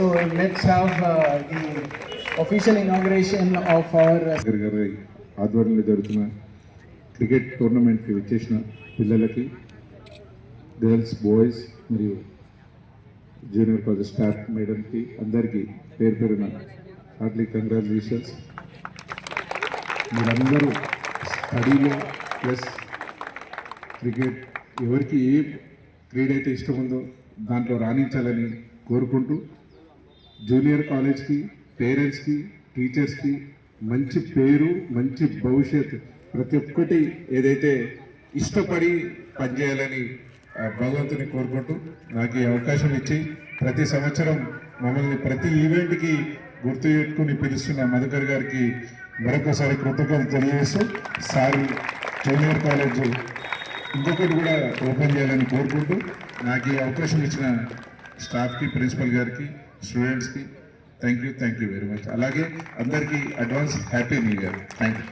So let's have uh, the official inauguration of our గారి ఆధ్వర్యంలో జరుగుతున్న క్రికెట్ టోర్నమెంట్కి వచ్చేసిన పిల్లలకి గర్ల్స్ బాయ్స్ మరియు జూనియర్ కాలేజ్ స్టాఫ్ మేడంకి అందరికీ పేరు పేరున హార్ట్లీ కంగ్రాచులేషన్స్. మీరందరూ స్టడీలో ప్లస్ క్రికెట్ ఎవరికి ఏ క్రీడ అయితే ఇష్టం ఉందో దాంట్లో రాణించాలని కోరుకుంటూ జూనియర్ కాలేజ్కి పేరెంట్స్కి టీచర్స్కి మంచి పేరు మంచి భవిష్యత్ ప్రతి ఒక్కటి ఏదైతే ఇష్టపడి పనిచేయాలని ఆ, భగవంతుని కోరుకుంటూ నాకు ఈ అవకాశం ఇచ్చి ప్రతి సంవత్సరం మమ్మల్ని ప్రతి ఈవెంట్కి గుర్తు పెట్టుకుని పిలుస్తున్న మధుకర్ గారికి మరొకసారి కృతజ్ఞతలు తెలియజేస్తూ సారి జూనియర్ కాలేజ్ ఇంకొకటి కూడా ఓపెన్ చేయాలని కోరుకుంటూ నాకు ఈ అవకాశం ఇచ్చిన స్టాఫ్కి ప్రిన్సిపల్ గారికి స్టూడెంట్స్కి thank you thank you very much అలాగే అందరికీ advance happy new year thank you